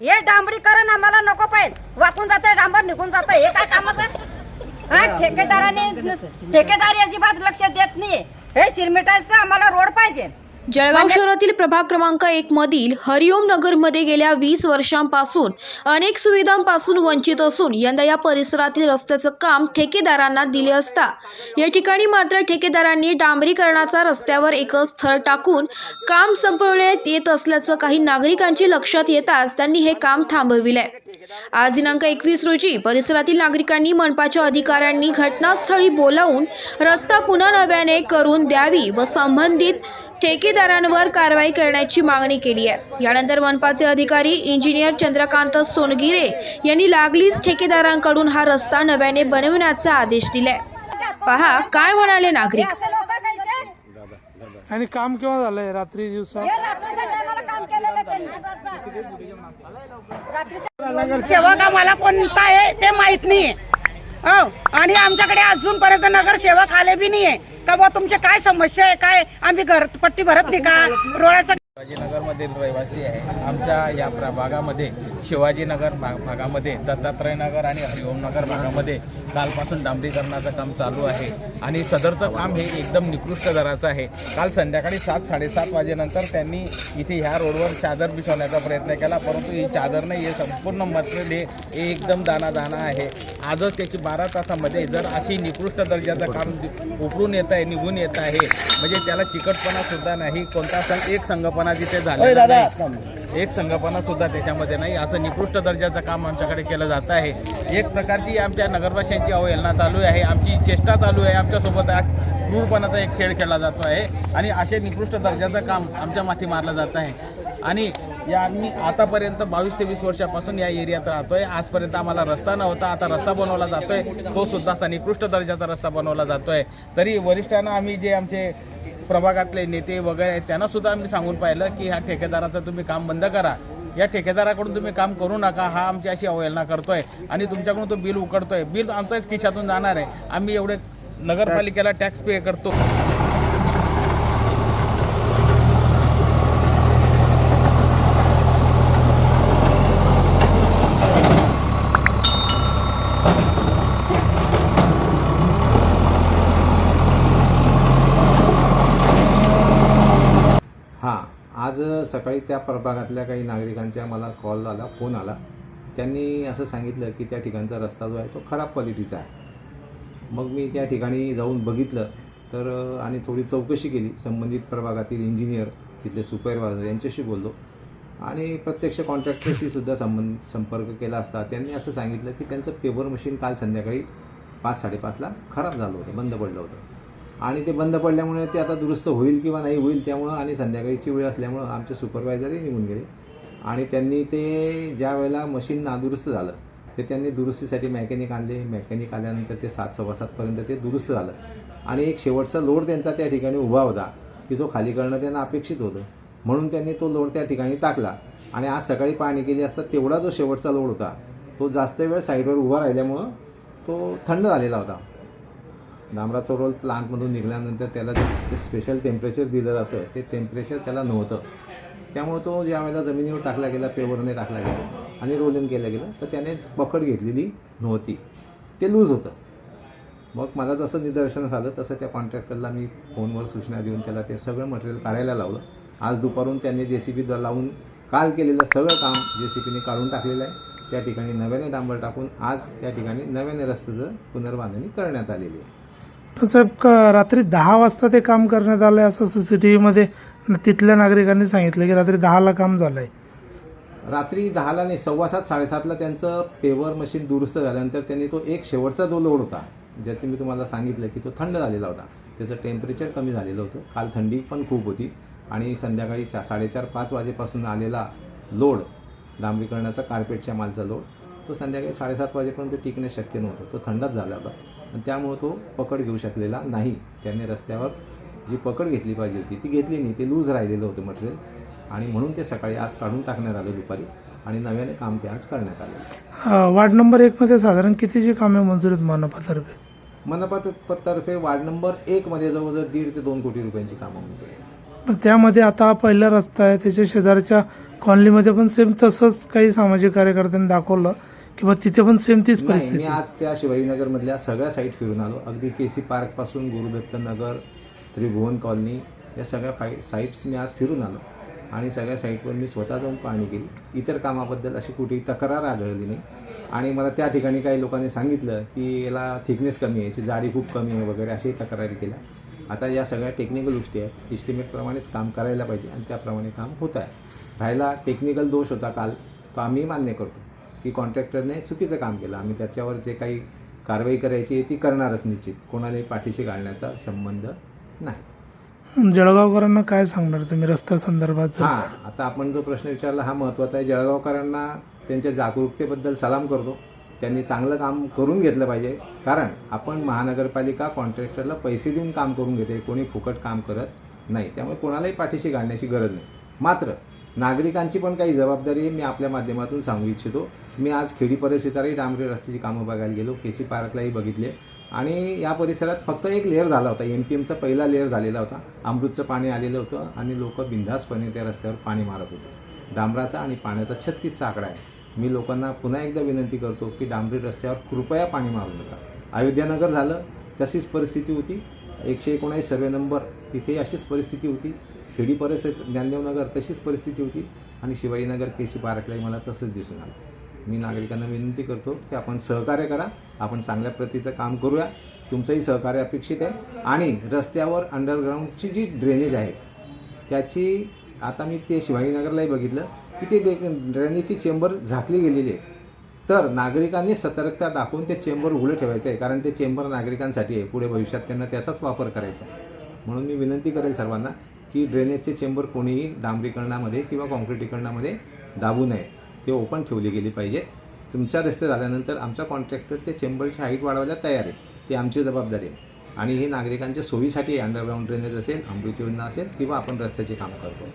हे डांबरीकरण आम्हाला नको पाहिजे वाकून जातंय डांबर निघून जातंय. हे काय कामाचं ठेकेदाराने ठेकेदारी अजिबात लक्ष देत नाही. हे सिरमिटायचं आम्हाला रोड पाहिजे. जळगाव शहरातील प्रभाग क्रमांक एक मधील हरिओम नगरमध्ये गेल्या वीस वर्षांपासून अनेक सुविधांपासून वंचित असून यंदा या परिसरातील रस्त्याचं काम ठेकेदारांना दिले असता. या ठिकाणी मात्र ठेकेदारांनी डांबरीकरणाचा रस्त्यावर एकच थर टाकून काम संपवण्यात येत असल्याचं काही नागरिकांची लक्षात येताच त्यांनी हे काम थांबविलंय. आज दिनांक एकवीस रोजी परिसरातील नागरिकांनी मनपाच्या अधिकाऱ्यांनी घटनास्थळी बोलावून रस्ता पुन्हा नव्याने करून द्यावी व संबंधित ठेकेदारांवर कारवाई करण्याची मागणी केली आहे. यानंतर मनपाचे अधिकारी इंजिनियर चंद्रकांत सोनगिरे यांनी लागलीच ठेकेदारांकडून हा रस्ता नव्याने बनविण्याचा आदेश दिलाय. पहा काय म्हणाले नागरिक? आणि काम केव्हा झालंय? रात्री दिवसा? रात्रीच्या टायमाला काम केलेलं त्यांनी. रात्रीच्या सेवक आम्हाला कोणता आहे ते माहीत नाहीये हो आणि आमच्याकडे अजूनपर्यंत नगरसेवक आले बी नाहीये. का बा तुमचे काय समस्या आहे? काय? आम्ही घर पट्टी भरत नाही का? रोडाचं शिवाजीनगरमधील रहिवासी आहे. आमच्या या प्र- भागामध्ये शिवाजीनगर भाग भागामध्ये दत्तात्रयनगर आणि हरिओमनगर भागामध्ये कालपासून डांबरीकरणाचं काम चालू आहे. आणि सदरचं काम हे एकदम निकृष्ट दराचं आहे. काल संध्याकाळी सात साडेसात वाजेनंतर त्यांनी इथे ह्या रोडवर चादर बिछवण्याचा प्रयत्न केला परंतु ही चादर नाही हे संपूर्ण मटेरियल हे एकदम दानादाना आहे. आजच त्याची बारा तासामध्ये जर अशी निकृष्ट दर्जाचं काम उकरून येत आहे निघून येत आहे म्हणजे त्याला चिकटपणासुद्धा नाही. कोणता सण एक संघपणा तिथे झालेला नाही एक संघपणा सुद्धा त्याच्यामध्ये नाही. असं निकृष्ट दर्जाचं काम आमच्याकडे केलं जात आहे. एक प्रकारची आमच्या नगरवासियांची अवहेलना चालू आहे. आमची चेष्टा चालू आहे. आमच्यासोबत आज क्रूरपणाचा एक खेळ खेळला जातो आहे. आणि असे निकृष्ट दर्जाचं काम आमच्या माथी मारलं जात आहे. आणि या आम्ही आतापर्यंत बावीस ते वीस वर्षापासून या एरियात राहतोय. आजपर्यंत आम्हाला रस्ता नव्हता. आता रस्ता बनवला जातोय. तो सुद्धा असा निकृष्ट दर्जाचा रस्ता बनवला जातोय. तरी वरिष्ठांना आम्ही जे आमचे प्रभागातले नेते वगैरे आहेत, त्यांना सुद्धा आम्ही सांगून पाहिलं की ह्या ठेकेदाराचं तुम्ही काम बंद करा. या ठेकेदाराकडून तुम्ही काम करू नका हा आमची अशी अवहेलना करतोय. आणि तुमच्याकडून तो बिल उकडतोय. बिल आमच्याच खिशातून जाणार आहे. आम्ही एवढे नगरपालिकेला टॅक्स पे करतो हां आज सकाळी त्या प्रभागातल्या काही नागरिकांच्या मला कॉल आला फोन आला. त्यांनी असं सांगितलं की त्या ठिकाणचा रस्ता जो आहे तो खराब क्वालिटीचा आहे. मग मी त्या ठिकाणी जाऊन बघितलं तर आणि थोडी चौकशी केली. संबंधित प्रभागातील इंजिनियर तिथले सुपरवायझर यांच्याशी बोललो. आणि प्रत्यक्ष कॉन्ट्रॅक्टरशी सुद्धा संबंध संपर्क केला असता. त्यांनी असं सांगितलं की त्यांचं पेपर मशीन काल संध्याकाळी पाच साडेपाचला खराब झालं होतं बंद पडलं होतं. आणि ते बंद पडल्यामुळे ते आता दुरुस्त होईल किंवा नाही होईल त्यामुळं आणि संध्याकाळीची वेळ असल्यामुळं आमचे सुपरवायझरही निघून गेले. आणि त्यांनी ते ज्या वेळेला मशीन नादुरुस्त झालं ते त्यांनी दुरुस्तीसाठी मेकॅनिक आणले. मेकॅनिक आल्यानंतर ते सात सव्वा सातपर्यंत ते दुरुस्त झालं. आणि एक शेवटचा लोड त्यांचा त्या ठिकाणी उभा होता की जो खाली करणं त्यांना अपेक्षित होतं. म्हणून त्यांनी तो लोड त्या ठिकाणी टाकला. आणि आज सकाळी पाहणी केली असता तेवढा जो शेवटचा लोड होता तो जास्त वेळ साईडवर उभा राहिल्यामुळं तो थंड झालेला होता. डांबराचा रोल प्लांटमधून निघाल्यानंतर त्याला जे स्पेशल टेम्परेचर दिलं जातं ते टेम्परेचर त्याला नव्हतं. त्यामुळे तो ज्या वेळेला जमिनीवर टाकला गेला पेवरने टाकला गेला आणि रोलिंग केलं गेलं तर त्याने पकड घेतलेली नव्हती. ते लूज होतं. मग मला जसं निदर्शनास आलं तसं त्या कॉन्ट्रॅक्टरला मी फोनवर सूचना देऊन त्याला ते सगळं मटेरियल काढायला लावलं. आज दुपारून त्यांनी जे सी बी लावून काल केलेलं सगळं काम जे सी बीने काढून टाकलेलं आहे. त्या ठिकाणी नव्याने डांबर टाकून आज त्या ठिकाणी नव्याने रस्त्याचं पुनर्बांधणी करण्यात आलेली आहे. साहेब का रात्री दहा वाजता ते काम करण्यात आलं आहे असं सी सी टी व्हीमध्ये तिथल्या नागरिकांनी सांगितलं की रात्री दहाला काम झालं आहे रात्री दहाला नाही सव्वा सात साडेसातला त्यांचं पेवर मशीन दुरुस्त झाल्यानंतर त्यांनी तो एक शेवटचा जो लोड होता ज्याचं मी तुम्हाला सांगितलं की तो थंड झालेला होता. त्याचं टेम्परेचर कमी झालेलं होतं. काल थंडी पण खूप होती आणि संध्याकाळी चा साडेचार पाच वाजेपासून आलेला लोड डांबरीकरणाचा कार्पेटच्या मालचा लोड तो संध्याकाळी साडेसात वाजेपर्यंत टिकणे शक्य नव्हतं. तो थंडच झाला होता. आणि त्यामुळे तो पकड घेऊ शकलेला नाही. त्याने रस्त्यावर जी पकड घेतली पाहिजे होती ती घेतली नाही. ते लूज राहिलेलं होतं मटेरियल. आणि म्हणून ते सकाळी आज काढून टाकण्यात आलं दुपारी. आणि नव्याने काम ते आज करण्यात आलं. वार्ड नंबर एक मध्ये साधारण कितीची कामे मंजूर आहेत मनपातर्फे? मनपातर्फे वार्ड नंबर एकमध्ये जवळजवळ दीड ते दोन कोटी रुपयांची कामं मंजूर आहेत. पण त्यामध्ये आता पहिला रस्ता आहे. त्याच्या शेजारच्या कॉलनीमध्ये पण सेम तसंच काही सामाजिक कार्यकर्त्यांनी दाखवलं. किंवा तिथे पण सेम तीच नाही परिस्थिती. मी आज त्या शिवाजीनगरमधल्या सगळ्या साईट फिरून आलो. अगदी के सी पार्कपासून गुरुदत्त नगर त्रिभुवन कॉलनी या सगळ्या फाई साईट्स मी आज फिरून आलो. आणि सगळ्या साईटवर मी स्वतः जाऊन पाहणी केली. इतर कामाबद्दल अशी कुठेही तक्रार आढळली नाही. आणि मला त्या ठिकाणी काही लोकांनी सांगितलं की याला थिकनेस कमी आहे याची जाडी खूप कमी आहे वगैरे अशाही तक्रारी केल्या. आता या सगळ्या टेक्निकल गोष्टी आहेत. इस्टिमेटप्रमाणेच काम करायला पाहिजे आणि त्याप्रमाणे काम होत आहे. राहिला टेक्निकल दोष होता काल तो आम्ही मान्य करतो. की कॉन्ट्रॅक्टरने चुकीचं काम केलं. आम्ही त्याच्यावर जे काही कारवाई करायची ती करणारच निश्चित. कोणालाही पाठीशी घालण्याचा संबंध नाही. जळगावकरांना काय सांगणार तुम्ही रस्त्या संदर्भात हां आता आपण जो प्रश्न विचारला हा महत्त्वाचा आहे. जळगावकरांना त्यांच्या जागरूकतेबद्दल सलाम करतो. त्यांनी चांगलं काम करून घेतलं पाहिजे. कारण आपण महानगरपालिका कॉन्ट्रॅक्टरला पैसे देऊन काम करून घेते. कोणी फुकट काम करत नाही. त्यामुळे कोणालाही पाठीशी घालण्याची गरज नाही. मात्र नागरिकांची पण काही जबाबदारी मी आपल्या माध्यमातून सांगू इच्छितो. मी आज खेडी परिसरातही डांबरी रस्त्याची कामं बघायला गेलो के सी पार्कलाही बघितले. आणि या परिसरात फक्त एक लेअर झाला होता एम पी एमचा पहिला लेअर झालेला होता. अमृतचं पाणी आलेलं होतं आणि लोक बिंदासपणे त्या रस्त्यावर पाणी मारत होते. डांबराचा आणि पाण्याचा छत्तीसचा आकडा आहे. मी लोकांना पुन्हा एकदा विनंती करतो की डांबरी रस्त्यावर कृपया पाणी मारू नका. अयोध्यानगर झालं तशीच परिस्थिती होती. एकशे एकोणावीस सर्वे नंबर तिथे अशीच परिस्थिती होती. खेडी परिस्थिती ज्ञानदेवनगर तशीच परिस्थिती होती आणि शिवाजीनगर केसी पार्कलाही मला तसंच दिसून आलं. मी नागरिकांना विनंती करतो की आपण सहकार्य करा आपण चांगल्या प्रतीचं काम करूया तुमचंही सहकार्य अपेक्षित आहे. आणि रस्त्यावर अंडरग्राऊंडची जी ड्रेनेज आहे त्याची आता मी ते शिवाजीनगरलाही बघितलं की ते डे ड्रेनेजची चेंबर झाकली गेलेली आहे. तर नागरिकांनी सतर्कता दाखवून ते चेंबर उघडं ठेवायचं आहे कारण ते चेंबर नागरिकांसाठी आहे. पुढे भविष्यात त्यांना त्याचाच वापर करायचा आहे. म्हणून मी विनंती करेल सर्वांना की ड्रेनेजचे चेंबर कोणीही डांबरीकरणामध्ये किंवा काँक्रिटीकरणामध्ये दाबू नये. ते ओपन ठेवली गेली पाहिजे. तुमच्या रस्ते झाल्यानंतर आमचा कॉन्ट्रॅक्टर ते चेंबरची हाईट वाढवायला तयार आहे ती आमची जबाबदारी आहे. आणि हे नागरिकांच्या सोयीसाठी अंडरग्राऊंड ड्रेनेज असेल अमृत योजना असेल किंवा आपण रस्त्याचे काम करतो.